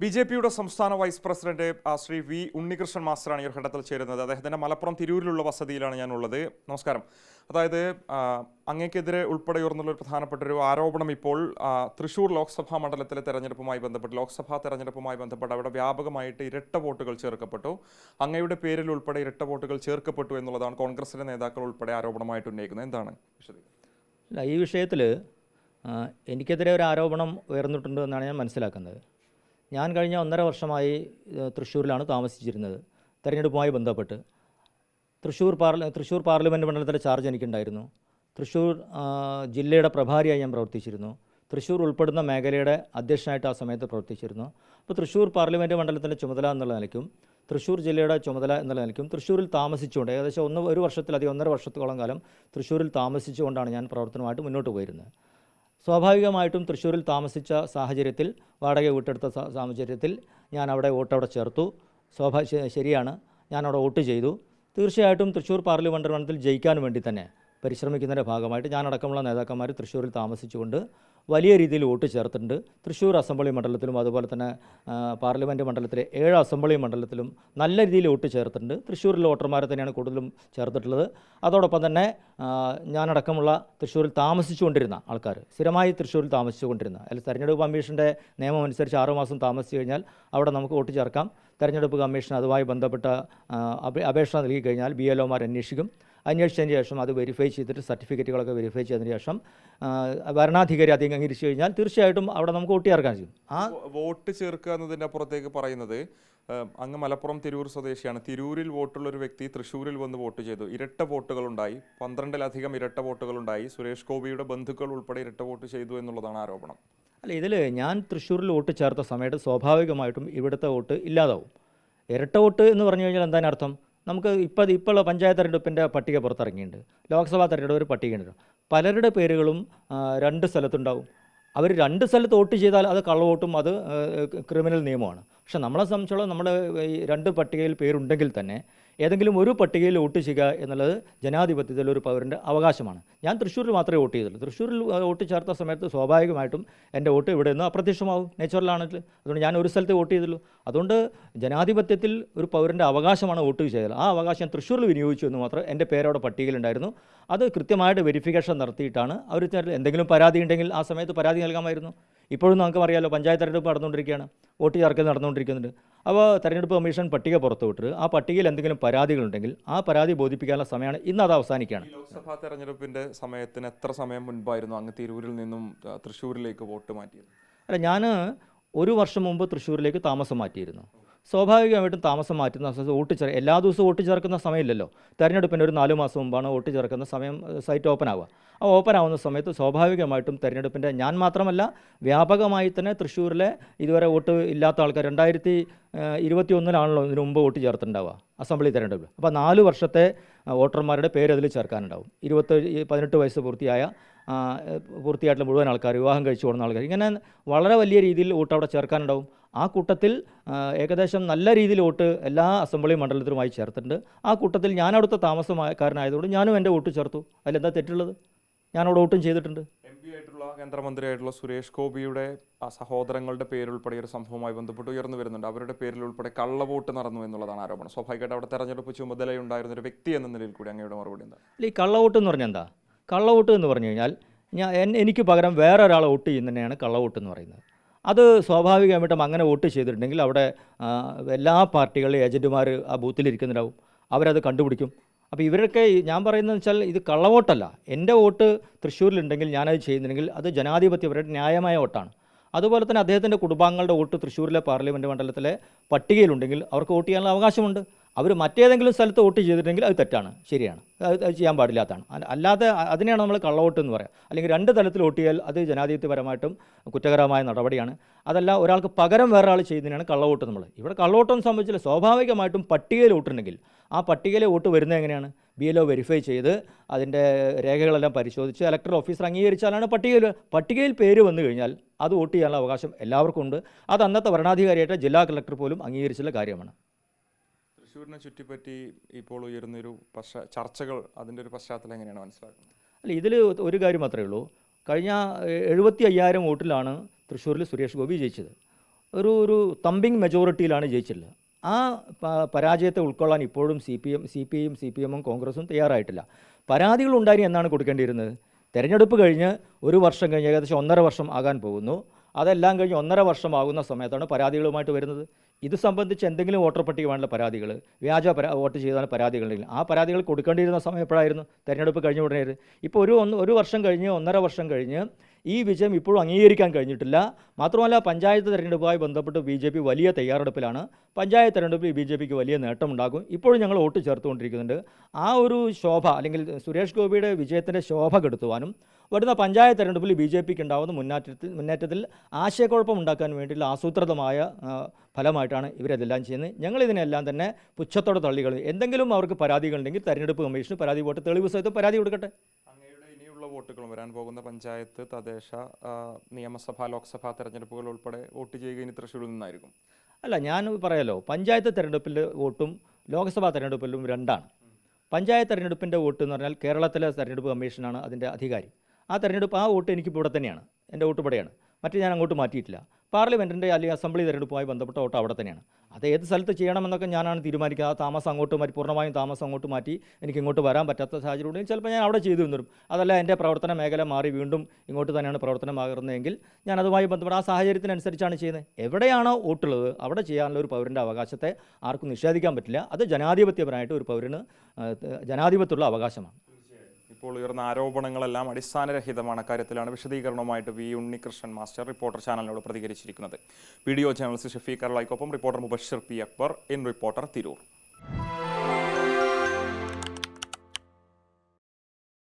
B J പിയുടെ സംസ്ഥാന vice president Shri V Unnikrishnan മാസ്റ്ററാണ് ഈ ഒരു ഘട്ടത്തിൽ ചേരുന്നത്. അദ്ദേഹത്തിന്റെ മലപ്പുറം തിരൂരിലുള്ള വസതിയിലാണ് ഞാൻ ഉള്ളത് നമസ്കാരം. അതായത് അങ്ങേക്കെതിരെ ഉൾപ്പെടെ ഉയർന്നുള്ള ഒരു പ്രധാനപ്പെട്ട ഒരു ആരോപണം ഇപ്പോൾ തൃശൂർ ലോക്സഭാ മണ്ഡലത്തിലെ തെരഞ്ഞെടുപ്പുമായി ബന്ധപ്പെട്ട് ലോക്സഭാ തെരഞ്ഞെടുപ്പുമായി ബന്ധപ്പെട്ട് അവിടെ വ്യാപകമായിട്ട് ഇരട്ട വോട്ടുകൾ ചേർക്കപ്പെട്ടു. അങ്ങയുടെ പേരിൽ ഉൾപ്പെടെ ഇരട്ട വോട്ടുകൾ ചേർക്കപ്പെട്ടു എന്നുള്ളതാണ് കോൺഗ്രസിലെ നേതാക്കൾ ഉൾപ്പെടെ ആരോപണമായിട്ട് ഉന്നയിക്കുന്നത്. എന്താണ് ഈ വിഷയത്തിൽ എനിക്കെതിരെ ഒരു ആരോപണം ഉയർന്നിട്ടുണ്ട് എന്നാണ് ഞാൻ മനസ്സിലാക്കുന്നത്. ഞാൻ കഴിഞ്ഞ ഒന്നര വർഷമായി തൃശ്ശൂരിലാണ് താമസിച്ചിരുന്നത്. തെരഞ്ഞെടുപ്പുമായി ബന്ധപ്പെട്ട്. തൃശ്ശൂർ പാർല തൃശ്ശൂർ പാർലമെന്റ് മണ്ഡലത്തിലെ ചാർജ് എനിക്കുണ്ടായിരുന്നു. തൃശ്ശൂർ ജില്ലയുടെ പ്രഭാരിയായി ഞാൻ പ്രവർത്തിച്ചിരുന്നു. തൃശ്ശൂർ ഉൾപ്പെടുന്ന മേഖലയുടെ അധ്യക്ഷനായിട്ട് ആ സമയത്ത് പ്രവർത്തിച്ചിരുന്നു. അപ്പോൾ തൃശ്ശൂർ പാർലമെന്റ് മണ്ഡലത്തിന്റെ ചുമതല എന്നുള്ള നിലയ്ക്കും തൃശ്ശൂർ ജില്ലയുടെ ചുമതല എന്നുള്ള നിലയ്ക്കും തൃശ്ശൂരിൽ താമസിച്ചുകൊണ്ട് ഏകദേശം ഒന്ന് ഒരു വർഷത്തിലധികം ഒന്നര വർഷത്തോളം കാലം തൃശ്ശൂരിൽ താമസിച്ചുകൊണ്ടാണ് ഞാൻ പ്രവർത്തനമായിട്ട് മുന്നോട്ട് പോയിരുന്നത്. സ്വാഭാവികമായിട്ടും തൃശ്ശൂരിൽ താമസിച്ച സാഹചര്യത്തിൽ വാടക വീട്ടെടുത്ത സാഹചര്യത്തിൽ ഞാൻ അവിടെ വോട്ട് അവിടെ ചേർത്തു സ്വാഭാവിക ശരിയാണ്. ഞാൻ അവിടെ വോട്ട് ചെയ്തു. തീർച്ചയായിട്ടും തൃശ്ശൂർ പാർലമെന്റ് മണ്ഡലത്തിൽ ജയിക്കാൻ വേണ്ടി തന്നെ പരിശ്രമിക്കുന്നതിന്റെ ഭാഗമായിട്ട് ഞാനടക്കമുള്ള നേതാക്കന്മാർ തൃശ്ശൂരിൽ താമസിച്ചുകൊണ്ട് വലിയ രീതിയിൽ വോട്ട് ചേർത്തിട്ടുണ്ട്. തൃശ്ശൂർ അസംബ്ലി മണ്ഡലത്തിലും അതുപോലെ തന്നെ പാർലമെന്റ് മണ്ഡലത്തിലെ ഏഴ് അസംബ്ലി മണ്ഡലത്തിലും നല്ല രീതിയിൽ വോട്ട് ചേർത്തിട്ടുണ്ട്. തൃശ്ശൂരിലെ വോട്ടർമാരെ തന്നെയാണ് കൂടുതലും ചേർത്തിട്ടുള്ളത്. അതോടൊപ്പം തന്നെ ഞാനടക്കമുള്ള തൃശ്ശൂരിൽ താമസിച്ചുകൊണ്ടിരുന്ന ആൾക്കാർ സ്ഥിരമായി തൃശ്ശൂരിൽ താമസിച്ചുകൊണ്ടിരുന്ന അല്ലെങ്കിൽ തെരഞ്ഞെടുപ്പ് കമ്മീഷന്റെ നിയമം അനുസരിച്ച് ആറുമാസം താമസിച്ചു കഴിഞ്ഞാൽ അവിടെ നമുക്ക് വോട്ട് ചേർക്കാം. തെരഞ്ഞെടുപ്പ് കമ്മീഷൻ അതുമായി ബന്ധപ്പെട്ട അപേക്ഷ നൽകി കഴിഞ്ഞാൽ ബി എൽ ഒമാർ അന്വേഷിക്കും. അന്വേഷിച്ചതിന് ശേഷം അത് വെരിഫൈ ചെയ്തിട്ട് സർട്ടിഫിക്കറ്റുകളൊക്കെ വെരിഫൈ ചെയ്തതിന് ശേഷം ഭരണാധികാരി അത് അംഗീകരിച്ചു കഴിഞ്ഞാൽ തീർച്ചയായിട്ടും അവിടെ നമുക്ക് വോട്ട് ചേർക്കാൻ ചെയ്യും. ആ വോട്ട് ചേർക്കുക എന്നതിന്റെ അപ്പുറത്തേക്ക് പറയുന്നത് അങ്ങ് മലപ്പുറം തിരൂർ സ്വദേശിയാണ്. തിരൂരിൽ വോട്ടുള്ള ഒരു വ്യക്തി തൃശ്ശൂരിൽ വന്ന് വോട്ട് ചെയ്തു. ഇരട്ട വോട്ടുകളുണ്ടായി. പന്ത്രണ്ടിലധികം ഇരട്ട വോട്ടുകളുണ്ടായി. സുരേഷ് ഗോപിയുടെ ബന്ധുക്കൾ ഉൾപ്പെടെ ഇരട്ട വോട്ട് ചെയ്തു എന്നുള്ളതാണ് ആരോപണം. അല്ല ഇതിൽ ഞാൻ തൃശ്ശൂരിൽ വോട്ട് ചേർത്ത സമയത്ത് സ്വാഭാവികമായിട്ടും ഇവിടുത്തെ വോട്ട് ഇല്ലാതാവും. ഇരട്ട വോട്ട് എന്ന് പറഞ്ഞു കഴിഞ്ഞാൽ എന്താണ് അർത്ഥം? നമുക്ക് ഇപ്പോൾ ഇപ്പോൾ പഞ്ചായത്ത് തെരഞ്ഞെടുപ്പിന്റെ പട്ടിക പുറത്തിറങ്ങിയിട്ടുണ്ട്. ലോക്സഭാ തെരഞ്ഞെടുപ്പ് ഒരു പട്ടികയുണ്ട് പലരുടെ പേരുകളും രണ്ട് സ്ഥലത്തുണ്ടാവും. അവർ രണ്ട് സ്ഥലത്ത് വോട്ട് ചെയ്താൽ അത് കള്ളവോട്ടും അത് ക്രിമിനൽ നിയമമാണ്. പക്ഷെ നമ്മളെ സംബന്ധിച്ചോളം നമ്മുടെ ഈ രണ്ട് പട്ടികയിൽ പേരുണ്ടെങ്കിൽ തന്നെ ഏതെങ്കിലും ഒരു പട്ടികയിൽ വോട്ട് ചെയ്യുക എന്നുള്ളത് ജനാധിപത്യത്തിൽ ഒരു പൗരന്റെ അവകാശമാണ്. ഞാൻ തൃശ്ശൂരിൽ മാത്രമേ വോട്ട് ചെയ്തുള്ളൂ. തൃശ്ശൂരിൽ വോട്ട് ചേർത്ത സമയത്ത് സ്വാഭാവികമായിട്ടും എന്റെ വോട്ട് ഇവിടെ നിന്ന് അപ്രത്യക്ഷമാവും നേച്ചുറലാണെങ്കിൽ അതുകൊണ്ട് ഞാൻ ഒരു സ്ഥലത്ത് വോട്ട് ചെയ്തുള്ളൂ. അതുകൊണ്ട് ജനാധിപത്യത്തിൽ ഒരു പൗരന്റെ അവകാശമാണ് വോട്ട് ചെയ്തത് ആ അവകാശം ഞാൻ തൃശ്ശൂരിൽ വിനിയോഗിച്ചു എന്ന് മാത്രം എന്റെ പേരവിടെ പട്ടികയിലുണ്ടായിരുന്നു. അത് കൃത്യമായിട്ട് വെരിഫിക്കേഷൻ നടത്തിയിട്ടാണ് അവർ എന്തെങ്കിലും പരാതി ഉണ്ടെങ്കിൽ ആ സമയത്ത് പരാതി നൽകാമായിരുന്നു. ഇപ്പോഴും നമുക്ക് അറിയാലോ പഞ്ചായത്ത് തെരഞ്ഞെടുപ്പ് നടന്നുകൊണ്ടിരിക്കുകയാണ്. വോട്ട് ചേർക്കൽ നടന്നുകൊണ്ടിരിക്കുന്നുണ്ട്. അപ്പോൾ തെരഞ്ഞെടുപ്പ് കമ്മീഷൻ പട്ടിക പുറത്തുവിട്ട് ആ പട്ടികയിൽ എന്തെങ്കിലും പരാതികളുണ്ടെങ്കിൽ ആ പരാതി ബോധിപ്പിക്കാനുള്ള സമയമാണ് ഇന്ന് അത് അവസാനിക്കുകയാണ്. ലോക്സഭാ തെരഞ്ഞെടുപ്പിന്റെ സമയത്തിന് എത്ര സമയം മുൻപായിരുന്നു അങ്ങ് തിരൂരിൽ നിന്നും തൃശ്ശൂരിലേക്ക് വോട്ട് മാറ്റിയത്? അല്ല ഞാൻ ഒരു വർഷം മുമ്പ് തൃശ്ശൂരിലേക്ക് താമസം മാറ്റിയിരുന്നു. സ്വാഭാവികമായിട്ടും താമസം മാറ്റുന്ന വോട്ട് ചേർ എല്ലാ ദിവസവും വോട്ട് ചേർക്കുന്ന സമയമില്ലല്ലോ. തെരഞ്ഞെടുപ്പിന്റെ ഒരു നാല് മാസം മുമ്പാണ് വോട്ട് ചേർക്കുന്ന സമയം സൈറ്റ് ഓപ്പൺ ആവുക ആ ഓപ്പൺ ആവുന്ന സമയത്ത് സ്വാഭാവികമായിട്ടും തെരഞ്ഞെടുപ്പിന്റെ ഞാൻ മാത്രമല്ല വ്യാപകമായി തന്നെ തൃശ്ശൂരിലെ ഇതുവരെ വോട്ട് ഇല്ലാത്ത ആൾക്കാർ രണ്ടായിരത്തി ഇരുപത്തി ഒന്നിലാണല്ലോ ഇതിനു മുമ്പ് വോട്ട് ചേർത്തിട്ടുണ്ടാവുക അസംബ്ലി തെരഞ്ഞെടുപ്പ്. അപ്പോൾ നാല് വർഷത്തെ വോട്ടർമാരുടെ പേര് അതിൽ ചേർക്കാനുണ്ടാവും. ഇരുപത്തി പതിനെട്ട് വയസ്സ് പൂർത്തിയായ പൂർത്തിയായിട്ടുള്ള മുഴുവൻ ആൾക്കാർ വിവാഹം കഴിച്ചു കൊടുക്കുന്ന ആൾക്കാർ ഇങ്ങനെ വളരെ വലിയ രീതിയിൽ വോട്ട് അവിടെ ചേർക്കാനുണ്ടാവും. ആ കൂട്ടത്തിൽ ഏകദേശം നല്ല രീതിയിൽ വോട്ട് എല്ലാ അസംബ്ലി മണ്ഡലത്തിലുമായി ചേർത്തിട്ടുണ്ട്. ആ കൂട്ടത്തിൽ ഞാൻ അവിടുത്തെ താമസക്കാരനായതുകൊണ്ട് ഞാനും എന്റെ വോട്ട് ചേർത്തു. അതിലെന്താ തെറ്റുള്ളത്? ഞാൻ അവിടെ വോട്ടും ചെയ്തിട്ടുണ്ട്. എം പി ആയിട്ടുള്ള കേന്ദ്രമന്ത്രിയായിട്ടുള്ള സുരേഷ് ഗോപിയുടെ സഹോദരങ്ങളുടെ പേരുൾപ്പെടെ ഒരു സംഭവവുമായി ബന്ധപ്പെട്ട് ഉയർന്നു വരുന്നുണ്ട്. അവരുടെ പേരിൽ ഉൾപ്പെടെ കള്ളവോട്ട് നടന്നു എന്നുള്ളതാണ് ആരോപണം. സ്വാഭാവികമായിട്ട് അവിടെ തെരഞ്ഞെടുപ്പ് ചുമതലയുണ്ടായിരുന്ന ഒരു വ്യക്തി എന്ന നിലയിൽ കൂടി അങ്ങയുടെ മറുപടി എന്താ? അല്ല ഈ കള്ളവോട്ട് എന്ന് പറഞ്ഞാൽ എന്താ? കള്ളവോട്ട് എന്ന് പറഞ്ഞു കഴിഞ്ഞാൽ ഞാൻ എനിക്ക് പകരം വേറെ ഒരാളെ വോട്ട് ചെയ്യുന്ന ചെയ്യുന്നതിനെയാണ് കള്ളവോട്ട് എന്ന് പറയുന്നത്. അത് സ്വാഭാവികമായിട്ടും അങ്ങനെ വോട്ട് ചെയ്തിട്ടുണ്ടെങ്കിൽ അവിടെ എല്ലാ പാർട്ടികളിലെ ഏജന്റുമാർ ആ ബൂത്തിലിരിക്കുന്നുണ്ടാവും അവരത് കണ്ടുപിടിക്കും. അപ്പോൾ ഇവരൊക്കെ ഞാൻ പറയുന്നത് വെച്ചാൽ ഇത് കള്ളവോട്ടല്ല. എന്റെ വോട്ട് തൃശ്ശൂരിലുണ്ടെങ്കിൽ ഞാനത് ചെയ്യുന്നുണ്ടെങ്കിൽ അത് ജനാധിപത്യപരമായിട്ട് ന്യായമായ വോട്ടാണ്. അതുപോലെ തന്നെ അദ്ദേഹത്തിന്റെ കുടുംബാംഗങ്ങളുടെ വോട്ട് തൃശ്ശൂരിലെ പാർലമെന്റ് മണ്ഡലത്തിലെ പട്ടികയിലുണ്ടെങ്കിൽ അവർക്ക് വോട്ട് ചെയ്യാനുള്ള അവകാശമുണ്ട്. അവർ മറ്റേതെങ്കിലും സ്ഥലത്ത് വോട്ട് ചെയ്തിട്ടുണ്ടെങ്കിൽ അത് തെറ്റാണ് ശരിയാണ്. അത് ചെയ്യാൻ പാടില്ലാത്തതാണ്. അല്ലാതെ അതിനെയാണ് നമ്മൾ കള്ളവോട്ട് എന്ന് പറയാം. അല്ലെങ്കിൽ രണ്ട് തലത്തിൽ വോട്ട് ചെയ്താൽ അത് ജനാധിപത്യപരമായിട്ടും കുറ്റകരമായ നടപടിയാണ്. അതല്ല ഒരാൾക്ക് പകരം വേറെ ആൾ ചെയ്യുന്നതിനാണ് കള്ളവോട്ട് നമ്മൾ ഇവിടെ കള്ളവോട്ടം സംബന്ധിച്ചില്ല. സ്വാഭാവികമായിട്ടും പട്ടികയിൽ വോട്ടുണ്ടെങ്കിൽ ആ പട്ടികയിലെ വോട്ട് വരുന്നത് എങ്ങനെയാണ്? ബി എൽ ഒ വെരിഫൈ ചെയ്ത് അതിന്റെ രേഖകളെല്ലാം പരിശോധിച്ച് ഇലക്ടറൽ ഓഫീസർ അംഗീകരിച്ചാലാണ് പട്ടികയിൽ പട്ടികയിൽ പേര് വന്നു കഴിഞ്ഞാൽ അത് വോട്ട് ചെയ്യാനുള്ള അവകാശം എല്ലാവർക്കും ഉണ്ട്. അത് അന്നത്തെ ഭരണാധികാരിയായിട്ട് ജില്ലാ കളക്ടർ പോലും അംഗീകരിച്ചുള്ള കാര്യമാണ്. തൃശ്ശൂരിനെ ചുറ്റിപ്പറ്റി ഇപ്പോൾ ഉയർന്നൊരു പശ്ചാ ചർച്ചകൾ അതിന്റെ ഒരു പശ്ചാത്തലം എങ്ങനെയാണ് മനസ്സിലാക്കുന്നത്? അല്ല ഇതിൽ ഒരു കാര്യം മാത്രമേ ഉള്ളൂ. കഴിഞ്ഞ എഴുപത്തി അയ്യായിരം വോട്ടിലാണ് തൃശ്ശൂരിൽ സുരേഷ് ഗോപി ജയിച്ചത്. ഒരു ഒരു തമ്പിങ് മെജോറിറ്റിയിലാണ് ജയിച്ചിട്ടുള്ളത് ആ പരാജയത്തെ ഉൾക്കൊള്ളാൻ ഇപ്പോഴും C P M C P ഐയും സി പി എമ്മും കോൺഗ്രസും തയ്യാറായിട്ടില്ല. പരാതികൾ ഉണ്ടായി എന്നാണ് കൊടുക്കേണ്ടിയിരുന്നത്. തെരഞ്ഞെടുപ്പ് കഴിഞ്ഞ് ഒരു വർഷം കഴിഞ്ഞ് ഏകദേശം ഒന്നര വർഷം ആകാൻ പോകുന്നു. അതെല്ലാം കഴിഞ്ഞ് ഒന്നര വർഷമാകുന്ന സമയത്താണ് പരാതികളുമായിട്ട് വരുന്നത്. ഇത് സംബന്ധിച്ച് എന്തെങ്കിലും വോട്ടർ പട്ടികമാണുള്ള പരാതികൾ വ്യാജ പരാ വോട്ട് ചെയ്താണ് പരാതികളുണ്ടെങ്കിൽ ആ പരാതികൾ കൊടുക്കേണ്ടിയിരുന്ന സമയം എപ്പോഴായിരുന്നു? തെരഞ്ഞെടുപ്പ് കഴിഞ്ഞ ഉടനെ ഇപ്പോൾ ഒരു ഒന്ന് ഒരു വർഷം കഴിഞ്ഞ് ഒന്നര വർഷം കഴിഞ്ഞ് ഈ വിജയം ഇപ്പോഴും അംഗീകരിക്കാൻ കഴിഞ്ഞിട്ടില്ല. മാത്രമല്ല പഞ്ചായത്ത് തെരഞ്ഞെടുപ്പുമായി ബന്ധപ്പെട്ട് ബി ജെ പി വലിയ തയ്യാറെടുപ്പിലാണ്. പഞ്ചായത്ത് തെരഞ്ഞെടുപ്പിൽ ബി ജെ പിക്ക് വലിയ നേട്ടമുണ്ടാകും. ഇപ്പോഴും ഞങ്ങൾ വോട്ട് ചേർത്തുകൊണ്ടിരിക്കുന്നുണ്ട്. ആ ഒരു ശോഭ അല്ലെങ്കിൽ സുരേഷ് ഗോപിയുടെ വിജയത്തിന്റെ ശോഭ കെടുത്തുവാനും വരുന്ന പഞ്ചായത്ത് തെരഞ്ഞെടുപ്പിൽ ബി ജെ പിക്ക് ഉണ്ടാകുന്ന മുന്നേറ്റത്തിൽ മുന്നേറ്റത്തിൽ ആശയക്കുഴപ്പം ഉണ്ടാക്കാൻ വേണ്ടിയിട്ടുള്ള ആസൂത്രിതമായ ഫലമായിട്ടാണ് ഇവരതെല്ലാം ചെയ്യുന്നത്. ഞങ്ങളിതിനെല്ലാം തന്നെ പുച്ഛത്തോടെ തള്ളികൾ എന്തെങ്കിലും അവർക്ക് പരാതികളുണ്ടെങ്കിൽ തെരഞ്ഞെടുപ്പ് കമ്മീഷന് പരാതി പോട്ട് തെളിവ് സഹിതം പരാതി കൊടുക്കട്ടെ. വോട്ടുകളും വരാൻ പോകുന്ന പഞ്ചായത്ത് തദ്ദേശ നിയമസഭാ നിയമസഭ ലോക്സഭാ തെരഞ്ഞെടുപ്പുകൾ ഉൾപ്പെടെ വോട്ട് ചെയ്യുക ഇനി തൃശ്ശൂരിൽ നിന്നായിരിക്കും. അല്ല ഞാൻ പറയാലോ പഞ്ചായത്ത് തെരഞ്ഞെടുപ്പിൽ വോട്ടും ലോക്സഭാ തെരഞ്ഞെടുപ്പിലും രണ്ടാണ്. പഞ്ചായത്ത് തെരഞ്ഞെടുപ്പിന്റെ വോട്ട് എന്ന് പറഞ്ഞാൽ കേരളത്തിലെ തെരഞ്ഞെടുപ്പ് കമ്മീഷനാണ് അതിന്റെ അധികാരി. ആ തെരഞ്ഞെടുപ്പ് ആ വോട്ട് എനിക്ക് ഇവിടെ തന്നെയാണ്. എന്റെ വോട്ട് ഇവിടെയാണ്. മറ്റു ഞാൻ അങ്ങോട്ട് മാറ്റിയിട്ടില്ല. പാർലമെന്റിന്റെ അല്ലെങ്കിൽ അസംബ്ലി തെരഞ്ഞെടുപ്പുമായി ബന്ധപ്പെട്ട വോട്ട് അവിടെ തന്നെയാണ്. അത് ഏത് സ്ഥലത്ത് ചെയ്യണമെന്നൊക്കെ ഞാനാണ് തീരുമാനിക്കുക. ആ താമസം അങ്ങോട്ട് മാറ്റി പൂർണമായും താമസം അങ്ങോട്ട് മാറ്റി എനിക്ക് ഇങ്ങോട്ട് വരാൻ പറ്റാത്ത സാഹചര്യം ഉണ്ടെങ്കിൽ ചിലപ്പോൾ ഞാൻ അവിടെ ചെയ്തു തന്നിരും അതല്ല എന്റെ പ്രവർത്തന മേഖല മാറി വീണ്ടും ഇങ്ങോട്ട് തന്നെയാണ് പ്രവർത്തനമാകുന്നതെങ്കിൽ ഞാൻ അതുമായി ബന്ധപ്പെട്ട ആ സാഹചര്യത്തിനനുസരിച്ചാണ് ചെയ്യുന്നത്. എവിടെയാണോ വോട്ടുള്ളത് അവിടെ ചെയ്യാനുള്ള ഒരു പൗരന്റെ അവകാശത്തെ ആർക്കും നിഷേധിക്കാൻ പറ്റില്ല. അത് ജനാധിപത്യപരമായിട്ട് ഒരു പൗരന് ജനാധിപത്യമുള്ള അവകാശമാണ്. ഇപ്പോൾ ഉയർന്ന ആരോപണങ്ങളെല്ലാം അടിസ്ഥാനരഹിതമാണ് കാര്യത്തിലാണ് വിശദീകരണവുമായിട്ട് വി ഉണ്ണികൃഷ്ണൻ മാസ്റ്റർ റിപ്പോർട്ടർ ചാനലിനോട് പ്രതികരിച്ചിരിക്കുന്നത്. Video journalist Shafeeq അർളായിക്കൊപ്പം reporter Mubashir P Akbar in reporter Tirur.